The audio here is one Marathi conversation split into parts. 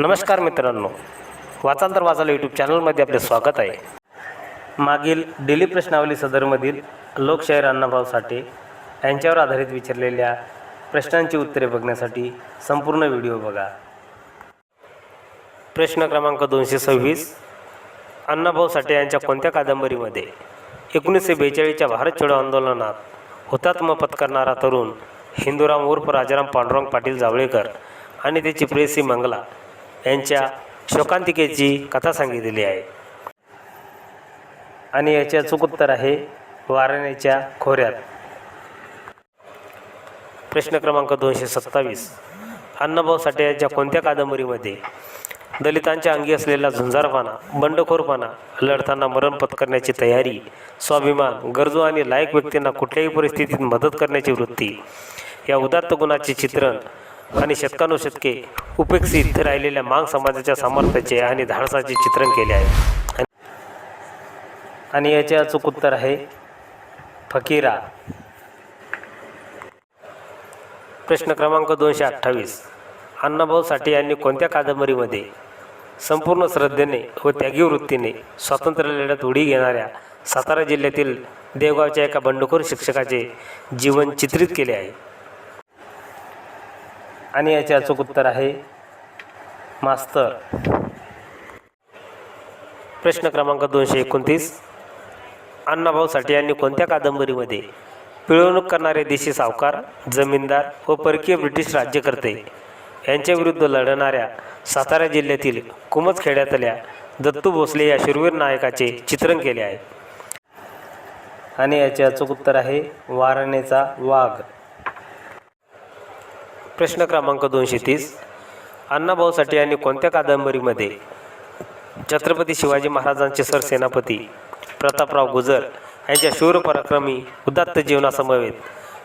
नमस्कार मित्रांनो. वाचाल तर वाचाल यूट्यूब चॅनलमध्ये आपले स्वागत आहे. मागील डेली प्रश्नावली सदरमधील लोकशाहीर अण्णाभाऊ साठे यांच्यावर आधारित विचारलेल्या प्रश्नांची उत्तरे बघण्यासाठी संपूर्ण व्हिडिओ बघा. प्रश्न क्रमांक दोनशे सव्वीस. अण्णाभाऊ साठे यांच्या कोणत्या कादंबरीमध्ये एकोणीसशे बेचाळीसच्या भारत छोडो आंदोलनात हुतात्म पत्करणारा तरुण हिंदुराम उर्फ राजाराम पांडुरंग पाटील जावळेकर आणि त्याची प्रेयसी मंगला यांच्या शोकांतिकेची कथा सांगितलेली आहे. आणि याचे अचूक उत्तर आहे वाराणेच्या खोऱ्यात. प्रश्न क्रमांक दोनशे सत्तावीस. अण्णाभाऊ साठे यांच्या कोणत्या कादंबरीमध्ये? दलितांच्या अंगी असलेला झुंजारपणा बंडखोरपणा लढताना मरण पत्करण्याची तयारी स्वाभिमान गरजू आणि लायक व्यक्तींना कुठल्याही परिस्थितीत मदत करण्याची वृत्ती या उदात्त गुणाचे चित्रण आणि शतकानुशतके उपेक्षित राहिलेल्या मांग समाजाच्या सामर्थ्याचे आणि धाडसाचे चित्रण केले आहे. आणि याचे अचूक उत्तर आहे फकीरा. प्रश्न क्रमांक दोनशे अठ्ठावीस. अण्णाभाऊ साठे यांनी कोणत्या कादंबरीमध्ये संपूर्ण श्रद्धेने व त्यागी वृत्तीने स्वातंत्र्य लढ्यात उडी घेणाऱ्या सातारा जिल्ह्यातील देवगावच्या एका बंडखोर शिक्षकाचे जीवन चित्रित केले आहे? आणि याचे अचूक उत्तर आहे मास्तर. प्रश्न क्रमांक दोनशे एकोणतीस. अण्णाभाऊ साठे यांनी कोणत्या कादंबरीमध्ये पिळवणूक करणारे देशी सावकार जमीनदार व परकीय ब्रिटिश राज्यकर्ते यांच्याविरुद्ध लढणाऱ्या सातारा जिल्ह्यातील कुमच खेड्यातल्या दत्तू भोसले या शूरवीर नायकाचे चित्रण केले आहे. आणि याचे अचूक उत्तर आहे वारणेचा वाघ. प्रश्न क्रमांक दोनशे तीस. अण्णाभाऊ साठे यांनी कोणत्या कादंबरीमध्ये छत्रपती शिवाजी महाराजांचे सरसेनापती प्रतापराव गुजर यांच्या शूर पराक्रमी उदात्त जीवनासमवेत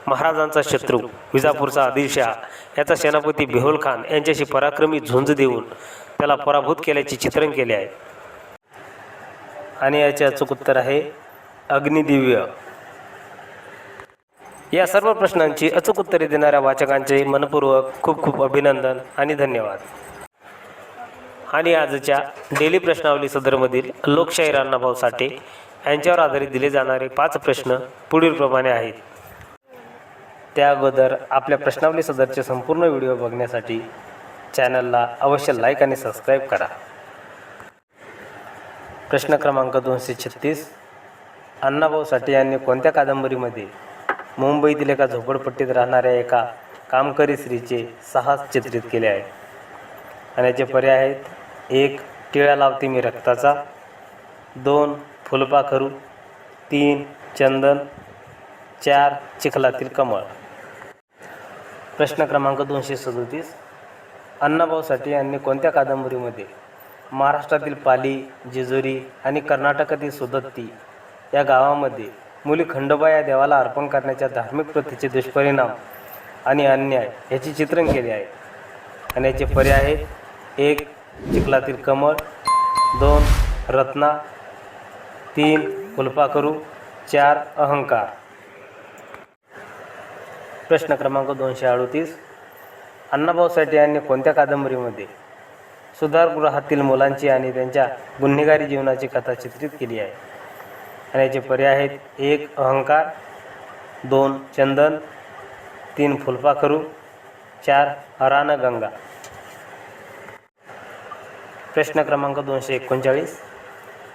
महाराजांचा शत्रू विजापूरचा आदिलशाह याचा सेनापती बेहुल खान यांच्याशी पराक्रमी झुंज देऊन त्याला पराभूत केल्याचे चित्रण केले आहे. आणि याचे अचूक उत्तर आहे अग्निदिव्य. या सर्व प्रश्नांची अचूक उत्तरे देणाऱ्या वाचकांचे मनपूर्वक खूप खूप अभिनंदन आणि धन्यवाद. आणि आजच्या डेली प्रश्नावली सदरमधील लोकशाहीर अण्णाभाऊ साठे यांच्यावर आधारित दिले जाणारे पाच प्रश्न पुढीलप्रमाणे आहेत. त्या अगोदर आपल्या प्रश्नावली सदरचे संपूर्ण व्हिडिओ बघण्यासाठी चॅनलला अवश्य लाईक आणि सबस्क्राईब करा. प्रश्न क्रमांक दोनशे छत्तीस. अण्णाभाऊ साठे यांनी कोणत्या कादंबरीमध्ये मुंबईतील एका झोपडपट्टीत राहणाऱ्या एका कामकरी स्त्रीचे साहस चित्रित केले आहे. आणि याचे पर्याय आहेत. एक टिळा लावते मी रक्ताचा. दोन फुलपाखरू तीन चंदन. चार चिखलातील कमळ. प्रश्न क्रमांक दोनशे सदोतीस. अण्णाभाऊ साठे यांनी कोणत्या कादंबरीमध्ये महाराष्ट्रातील पाली जेजुरी आणि कर्नाटकातील सुदत्ती या गावामध्ये मुली खंडोबा या देवाला अर्पण करण्याच्या धार्मिक प्रथेचे दुष्परिणाम आणि अन्याय याचे चित्रण केले आहे. आणि याचे पर्याय आहेत. एक चिखलातील कमळ. दोन रत्ना. तीन फुलपाखरू चार अहंकार. प्रश्न क्रमांक दोनशे अडोतीस. अण्णाभाऊ साठे यांनी कोणत्या कादंबरीमध्ये सुधारगृहातील मुलांची आणि त्यांच्या गुन्हेगारी जीवनाची कथा चित्रित केली आहे? खाण्याचे पर्याय आहेत एक अहंकार दोन चंदन तीन फुलपाखरू चार अरानगंगा प्रश्न क्रमांक दोनशे एकोणचाळीस.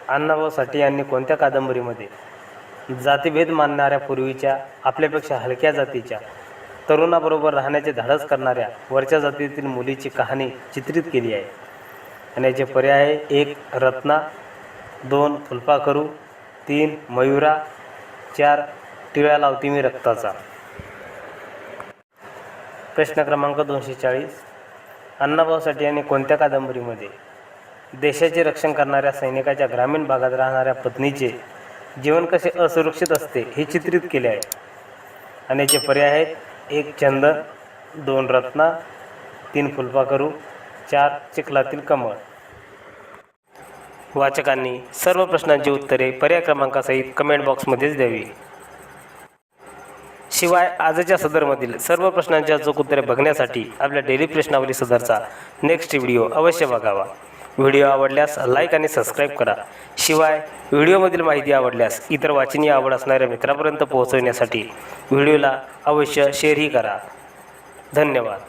अण्णाभाऊ साठे यांनी कोणत्या कादंबरीमध्ये जातीभेद मानणाऱ्या पूर्वीच्या आपल्यापेक्षा हलक्या जातीच्या तरुणाबरोबर राहण्याचे धाडस करणाऱ्या वरच्या जातीतील मुलीची कहाणी चित्रित केली आहे? आणि याचे पर्याय आहे एक रत्ना दोन फुलपाखरू तीन मयुरा चार टिळा लावती मी रक्ताचा. प्रश्न क्रमांक दोनशे चाळीस. अण्णाभाऊ साठे यांनी कोणत्या कादंबरीमध्ये? देशाचे रक्षण करणाऱ्या सैनिकाच्या ग्रामीण भागात राहणाऱ्या पत्नीचे जीवन कसे असुरक्षित असते हे चित्रित केले आहे. आणि याचे पर्याय आहेत. एक चंदन दोन रत्ना तीन फुलपाखरू चार चिखलातील कमळ. वाचकांनी सर्व प्रश्नांची उत्तरे पर्याय क्रमांकासहित कमेंट बॉक्समध्येच द्यावी. शिवाय आजच्या सदरमधील सर्व प्रश्नांच्या अचूक उत्तरे बघण्यासाठी आपल्या डेली प्रश्नावली सदरचा नेक्स्ट व्हिडिओ अवश्य बघावा. व्हिडिओ आवडल्यास लाईक आणि सबस्क्राईब करा. शिवाय व्हिडिओमधील माहिती आवडल्यास इतर वाचनीय आवड असणाऱ्या मित्रापर्यंत पोहोचवण्यासाठी व्हिडिओला अवश्य शेअरही करा. धन्यवाद.